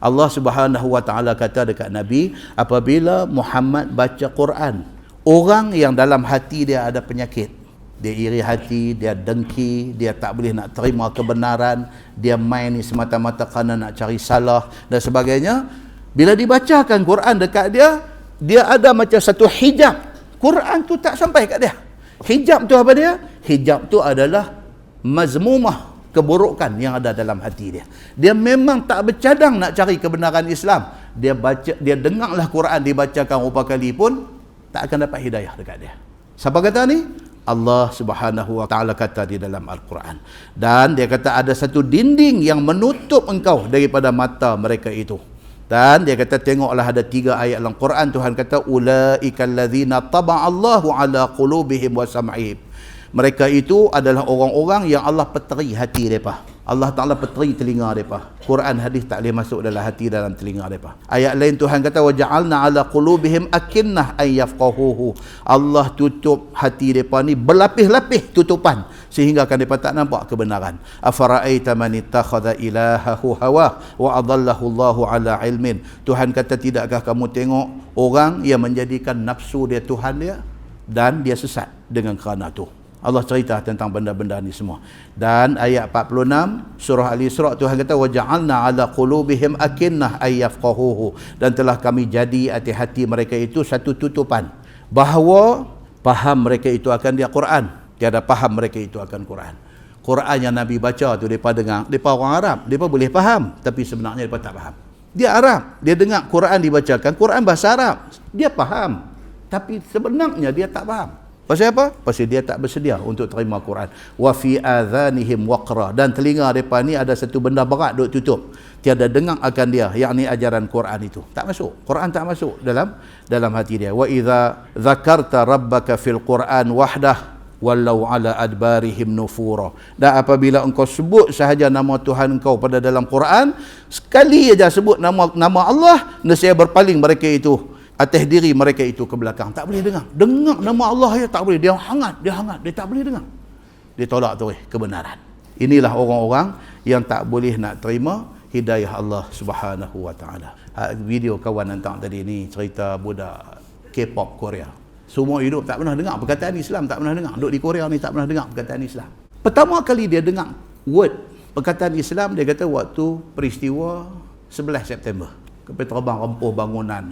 Allah Subhanahu Wa Taala kata dekat Nabi, apabila Muhammad baca Quran, orang yang dalam hati dia ada penyakit, dia iri hati, dia dengki, dia tak boleh nak terima kebenaran, dia main ni semata-mata kerana nak cari salah dan sebagainya. Bila dibacakan Quran dekat dia, dia ada macam satu hijab. Quran tu tak sampai kat dia. Hijab tu apa dia? Hijab tu adalah mazmumah keburukan yang ada dalam hati dia. Dia memang tak bercadang nak cari kebenaran Islam. Dia baca dia dengarlah Quran dibacakan beberapa kali pun tak akan dapat hidayah dekat dia. Siapa kata ni? Allah Subhanahu wa taala kata di dalam Al-Quran. Dan dia kata ada satu dinding yang menutup engkau daripada mata mereka itu. Dan dia kata tengoklah ada tiga ayat dalam Quran Tuhan kata ulaikal ladzina taba'allahu ala qulubihim wa sam'ihim mereka itu adalah orang-orang yang Allah peteri hati mereka. Allah Ta'ala peteri telinga mereka. Quran hadis tak boleh masuk dalam hati dalam telinga mereka. Ayat lain Tuhan kata, وَجَعَلْنَا عَلَى قُلُوبِهِمْ أَكِنَّهْ أَنْ يَفْقَهُهُ Allah tutup hati mereka ni berlapih-lapih tutupan. Sehingga kan mereka tak nampak kebenaran. أَفَرَأَيْتَ مَنِ اتَّخَذَ إِلَاهَهُ هَوَهُ وَأَضَلَّهُ اللَّهُ عَلَى عِلْمٍ Tuhan kata, tidakkah kamu tengok orang yang menjadikan nafsu dia Tuhan dia dan dia sesat dengan kerana tu. Allah cerita tentang benda-benda ni semua. Dan ayat 46 surah Al-Isra Tuhan kata waja'alna 'ala qulubihim akinnah ayyafqahuhu dan telah kami jadi hati-hati mereka itu satu tutupan bahawa faham mereka itu akan dia Quran. Tiada faham mereka itu akan Quran. Quran yang Nabi baca tu depa dengar, depa orang Arab, depa boleh faham tapi sebenarnya depa tak faham. Dia Arab, dia dengar Quran dibacakan, Quran bahasa Arab, dia faham. Tapi sebenarnya dia tak faham. Pasal apa? Pasal dia tak bersedia untuk terima Quran. Wa fi adhanihim waqra dan telinga depa ni ada satu benda berat duk tutup. Tiada dengar akan dia, yakni ajaran Quran itu. Tak masuk. Quran tak masuk dalam dalam hati dia. Wa idza dzakarta rabbaka fil Quran wahdah wallau ala adbarihim nufura. Dan apabila engkau sebut sahaja nama Tuhan engkau pada dalam Quran, sekali aja sebut nama nama Allah, nescaya berpaling mereka itu atas diri mereka itu ke belakang. Tak boleh dengar. Dengar nama Allah ya tak boleh. Dia hangat, dia hangat, dia tak boleh dengar. Dia tolak tu eh, kebenaran. Inilah orang-orang yang tak boleh nak terima hidayah Allah Subhanahu wa taala. Ha, video kawan hantar tadi ni cerita budak K-pop Korea. Semua hidup tak pernah dengar perkataan Islam, tak pernah dengar. Duduk di Korea ni tak pernah dengar perkataan Islam. Pertama kali dia dengar word perkataan Islam dia kata waktu peristiwa 11 September. Kapal terbang rempuh bangunan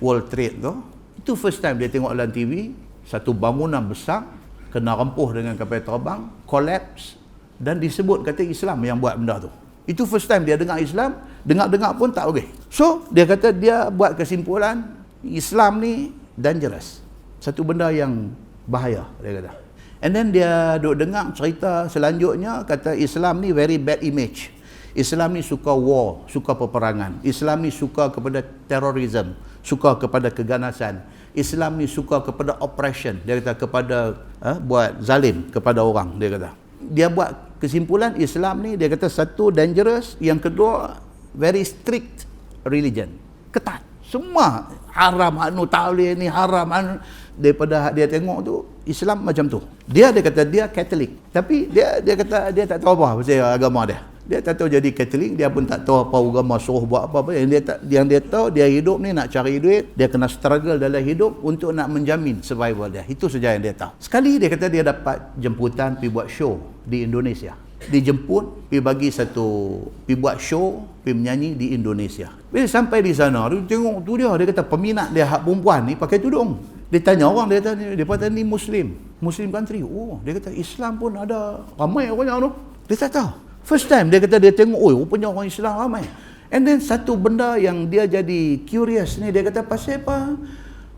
World Trade tu itu first time dia tengok dalam TV satu bangunan besar kena rempuh dengan kapal terbang collapse dan disebut kata Islam yang buat benda tu. Itu first time dia dengar Islam dengar-dengar pun tak okey so dia kata dia buat kesimpulan Islam ni dangerous. Satu benda yang bahaya dia kata. And then dia duk dengar cerita selanjutnya kata Islam ni very bad image. Islam ni suka war, suka peperangan. Islam ni suka kepada terorisme suka kepada keganasan. Islam ni suka kepada oppression. Dia kata kepada ha, buat zalim kepada orang dia kata. Dia buat kesimpulan Islam ni dia kata satu dangerous, yang kedua very strict religion. Ketat. Semua haram anu boleh ni haram anu daripada dia tengok tu Islam macam tu. Dia dia kata dia Katolik. Tapi dia dia kata dia tak tahu apa pasal agama dia dia tak tahu jadi Katolik dia pun tak tahu apa agama suruh buat apa-apa yang dia tak yang dia tahu dia hidup ni nak cari duit dia kena struggle dalam hidup untuk nak menjamin survival dia. Itu saja yang dia tahu. Sekali dia kata dia dapat jemputan pergi buat show di Indonesia. Dijemput pergi bagi satu pergi buat show pergi menyanyi di Indonesia. Bila sampai di sana dia tengok tu dia dia kata peminat dia hak perempuan ni pakai tudung. Dia tanya orang dia tanya dia kata ni muslim. Muslim country. Oh dia kata Islam pun ada. Ramai orang tu. Dia tak tahu First time dia kata dia tengok, oh rupanya orang Islam ramai. And then satu benda yang dia jadi curious ni, dia kata pasal apa?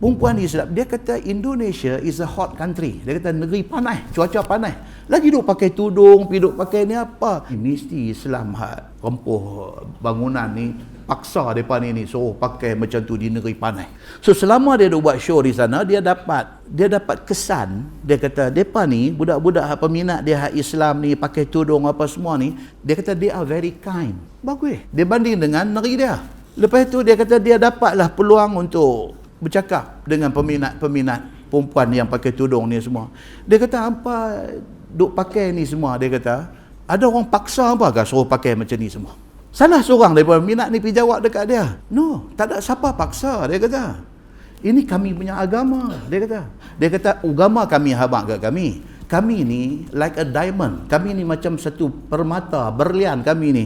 Perempuan Islam, dia kata Indonesia is a hot country. Dia kata negeri panas, cuaca panas. Lagi duk pakai tudung, pergi pakai ni apa? Mesti Islam hak rempuh bangunan ni paksa depa ni ni suruh pakai macam tu di negeri panas. So selama dia duk buat show di sana dia dapat dia dapat kesan dia kata depa ni budak-budak hak peminat dia hak Islam ni pakai tudung apa semua ni dia kata they are very kind. Bagus. Dia banding dengan negeri dia. Lepas tu dia kata dia dapatlah peluang untuk bercakap dengan peminat-peminat perempuan yang pakai tudung ni semua. Dia kata apa duk pakai ni semua dia kata ada orang paksa apa ke suruh pakai macam ni semua. Salah seorang daripada minat ni pergi jawab dekat dia. No, tak ada siapa paksa, dia kata. Ini kami punya agama, dia kata. Dia kata, agama kami habak kat kami. Kami ni like a diamond. Kami ni macam satu permata, berlian kami ni.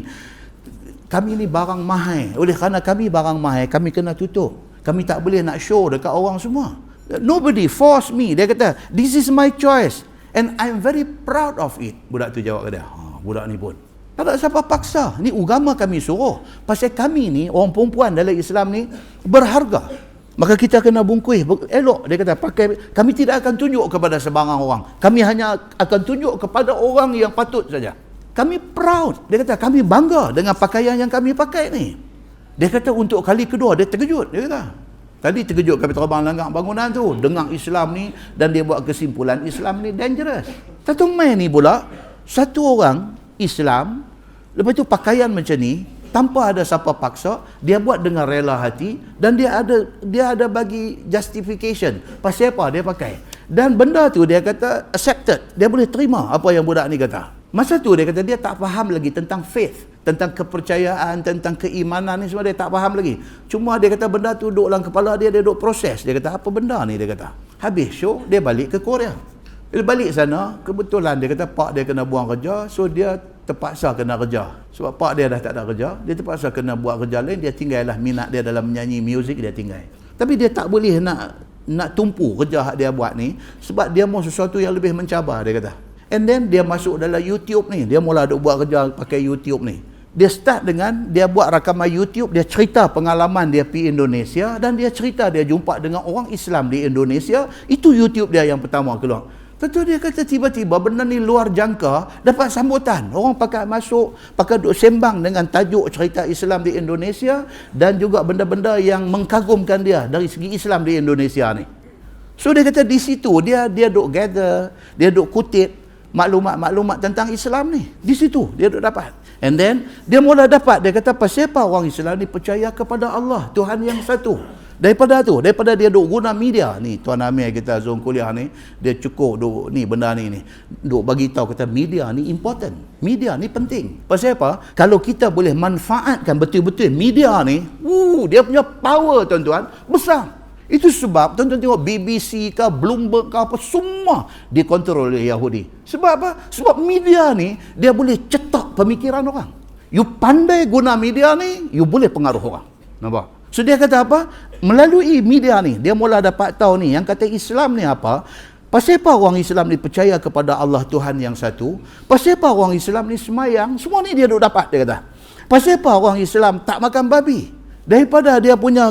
Kami ni barang mahal. Oleh kerana kami barang mahal, kami kena tutup. Kami tak boleh nak show dekat orang semua. Nobody force me. Dia kata, this is my choice. And I'm very proud of it. Budak tu jawab ke dia. Ha, budak ni pun. Tak ada siapa paksa. Ni agama kami suruh. Pasal kami ni, orang perempuan dalam Islam ni, berharga. Maka kita kena bungkus. Elok, dia kata, pakai. Kami tidak akan tunjuk kepada sebarang orang. Kami hanya akan tunjuk kepada orang yang patut saja. Kami proud. Dia kata, kami bangga dengan pakaian yang kami pakai ni. Dia kata, untuk kali kedua, dia terkejut. Dia kata, tadi terkejut kami terbang langgar bangunan tu. Dengar Islam ni, dan dia buat kesimpulan, Islam ni dangerous. Satu main ni pula, satu orang Islam lepas itu pakaian macam ni tanpa ada siapa paksa dia buat dengan rela hati dan dia ada dia ada bagi justification. Pasal apa dia pakai? Dan benda tu dia kata accepted. Dia boleh terima apa yang budak ni kata. Masa tu dia kata dia tak faham lagi tentang faith tentang kepercayaan tentang keimanan ni semua dia tak faham lagi. Cuma dia kata benda tu duduk dalam kepala dia dia duduk proses. Dia kata apa benda ni? dia kata. Habis show dia balik ke Korea. Dia balik sana, kebetulan dia kata pak dia kena buang kerja, so dia terpaksa kena kerja. Sebab pak dia dah tak ada kerja, dia terpaksa kena buat kerja lain, dia tinggallah minat dia dalam menyanyi muzik dia tinggal. Tapi dia tak boleh nak nak tumpu kerja hak dia buat ni sebab dia mau sesuatu yang lebih mencabar dia kata. And then dia masuk dalam YouTube ni, dia mula duk buat kerja pakai YouTube ni. Dia start dengan dia buat rakaman YouTube, dia cerita pengalaman dia pergi Indonesia dan dia cerita dia jumpa dengan orang Islam di Indonesia. Itu YouTube dia yang pertama keluar. Tentu dia kata tiba-tiba benda ni luar jangka dapat sambutan. Orang pakai masuk, pakai duk sembang dengan tajuk cerita Islam di Indonesia dan juga benda-benda yang mengkagumkan dia dari segi Islam di Indonesia ni. So dia kata di situ dia dia duk gather, dia duk kutip maklumat-maklumat tentang Islam ni. Di situ dia duk dapat. And then dia mula dapat dia kata pasal apa orang Islam ni percaya kepada Allah, Tuhan yang satu. Daripada tu, daripada dia duk guna media ni, Tuan Amir kita Zoom kuliah ni, dia cukup duk ni benda ni ni. Duk bagi tahu kata media ni important. Media ni penting. Pasal apa? Kalau kita boleh manfaatkan betul-betul media ni, uh, dia punya power tuan-tuan besar. Itu sebab tuan-tuan tengok BBC ke Bloomberg ke apa semua dikontrol oleh Yahudi. Sebab apa? Sebab media ni dia boleh cetak pemikiran orang. You pandai guna media ni, you boleh pengaruh orang. Nampak? So dia kata apa? Melalui media ni, dia mula dapat tahu ni, yang kata Islam ni apa? Pasal apa orang Islam ni percaya kepada Allah Tuhan yang satu? Pasal apa orang Islam ni semayang? Semua ni dia duk dapat, dia kata. Pasal apa orang Islam tak makan babi? Daripada dia punya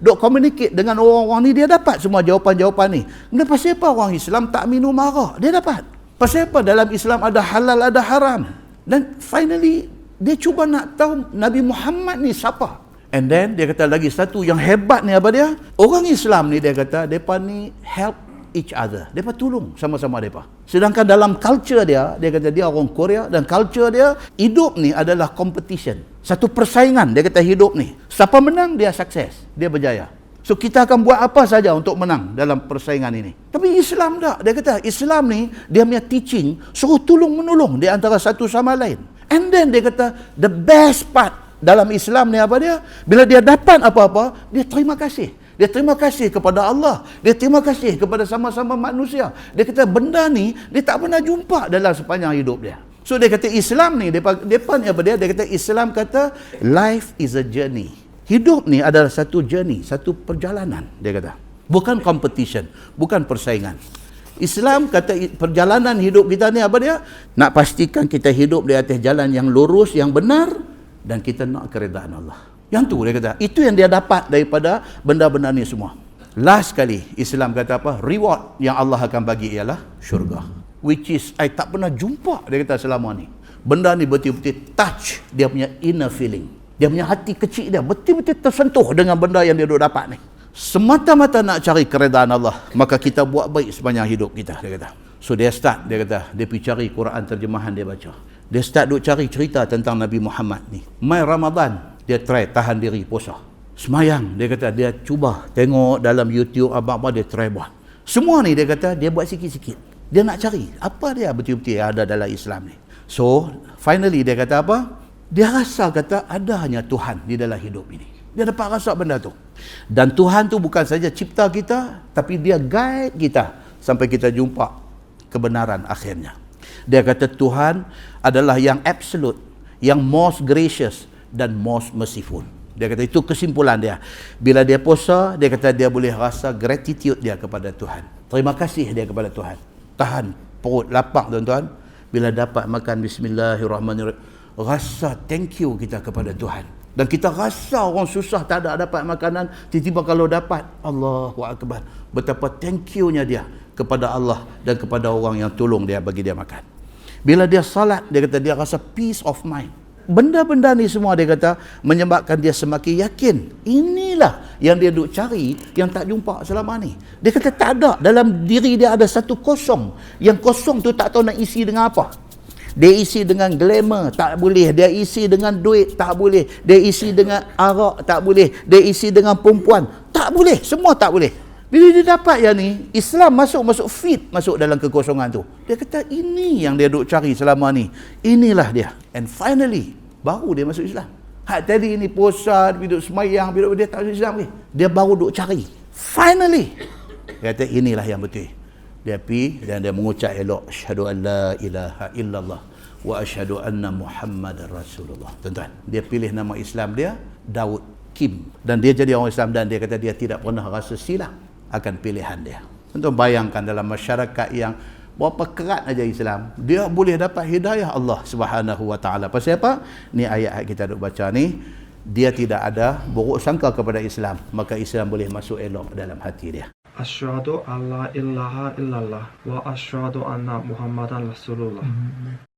duk communicate dengan orang-orang ni, dia dapat semua jawapan-jawapan ni. Dan pasal apa orang Islam tak minum arak? Dia dapat. Pasal apa dalam Islam ada halal, ada haram? Dan finally, dia cuba nak tahu Nabi Muhammad ni siapa? And then dia kata lagi satu yang hebat ni apa dia? Orang Islam ni dia kata depa ni help each other. Depa tolong sama-sama depa. Sedangkan dalam culture dia, dia kata dia orang Korea dan culture dia hidup ni adalah competition. Satu persaingan dia kata hidup ni. Siapa menang dia sukses, dia berjaya. So kita akan buat apa saja untuk menang dalam persaingan ini. Tapi Islam tak. Dia kata Islam ni dia punya teaching suruh tolong menolong di antara satu sama lain. And then dia kata the best part dalam Islam ni apa dia? Bila dia dapat apa-apa, dia terima kasih. Dia terima kasih kepada Allah. Dia terima kasih kepada sama-sama manusia. Dia kata benda ni dia tak pernah jumpa dalam sepanjang hidup dia. So dia kata Islam ni depa depa ni apa dia? Dia kata Islam kata life is a journey. Hidup ni adalah satu journey, satu perjalanan dia kata. Bukan competition, bukan persaingan. Islam kata perjalanan hidup kita ni apa dia? Nak pastikan kita hidup di atas jalan yang lurus, yang benar, dan kita nak keredaan Allah. Yang tu dia kata, itu yang dia dapat daripada benda-benda ni semua. Last kali Islam kata apa? Reward yang Allah akan bagi ialah syurga. Which is I tak pernah jumpa dia kata selama ni. Benda ni betul-betul touch dia punya inner feeling. Dia punya hati kecil dia betul-betul tersentuh dengan benda yang dia duk dapat ni. Semata-mata nak cari keredaan Allah, maka kita buat baik sepanjang hidup kita dia kata. So dia start dia kata, dia pergi cari Quran terjemahan dia baca dia start duk cari cerita tentang Nabi Muhammad ni. Mai Ramadan, dia try tahan diri puasa. Semayang, dia kata dia cuba tengok dalam YouTube apa-apa dia try buat. Semua ni dia kata dia buat sikit-sikit. Dia nak cari apa dia betul-betul ada dalam Islam ni. So, finally dia kata apa? dia rasa kata ada hanya Tuhan di dalam hidup ini. Dia dapat rasa benda tu. Dan Tuhan tu bukan saja cipta kita, tapi dia guide kita sampai kita jumpa kebenaran akhirnya. Dia kata Tuhan adalah yang absolute, yang most gracious dan most merciful. Dia kata itu kesimpulan dia. Bila dia puasa, dia kata dia boleh rasa gratitude dia kepada Tuhan. Terima kasih dia kepada Tuhan. Tahan perut lapar tuan-tuan. Bila dapat makan bismillahirrahmanirrahim. Rasa thank you kita kepada Tuhan. Dan kita rasa orang susah tak ada dapat makanan. Tiba-tiba kalau dapat. Allahu Akbar. Betapa thank you-nya dia kepada Allah dan kepada orang yang tolong dia bagi dia makan. Bila dia salat, dia kata dia rasa peace of mind. Benda-benda ni semua dia kata menyebabkan dia semakin yakin. Inilah yang dia duk cari yang tak jumpa selama ni. Dia kata tak ada. Dalam diri dia ada satu kosong. Yang kosong tu tak tahu nak isi dengan apa. Dia isi dengan glamour tak boleh. Dia isi dengan duit tak boleh. Dia isi dengan arak tak boleh. Dia isi dengan perempuan tak boleh. Semua tak boleh bila dia dapat yang ni Islam masuk masuk fit masuk dalam kekosongan tu dia kata ini yang dia duk cari selama ni inilah dia And finally, baru dia masuk Islam. Hak tadi ni puasa, duduk semayang, duduk dia tak masuk Islam ni. Dia baru duduk cari. Finally. Dia kata inilah yang betul. Dia pergi dan dia mengucap elok. Asyhadu an la ilaha illallah. Wa asyhadu anna Muhammad Rasulullah. Tuan-tuan. Dia pilih nama Islam dia, Daud Kim. Dan dia jadi orang Islam dan dia kata dia tidak pernah rasa silap akan pilihan dia. Tuan-tuan bayangkan dalam masyarakat yang berapa kerat aja Islam dia boleh dapat hidayah Allah Subhanahu wa taala pasal apa ni ayat kita duk baca ni dia tidak ada buruk sangka kepada Islam maka Islam boleh masuk elok dalam hati dia asyhadu alla ilaha illallah wa asyhadu anna muhammadan rasulullah mm -hmm.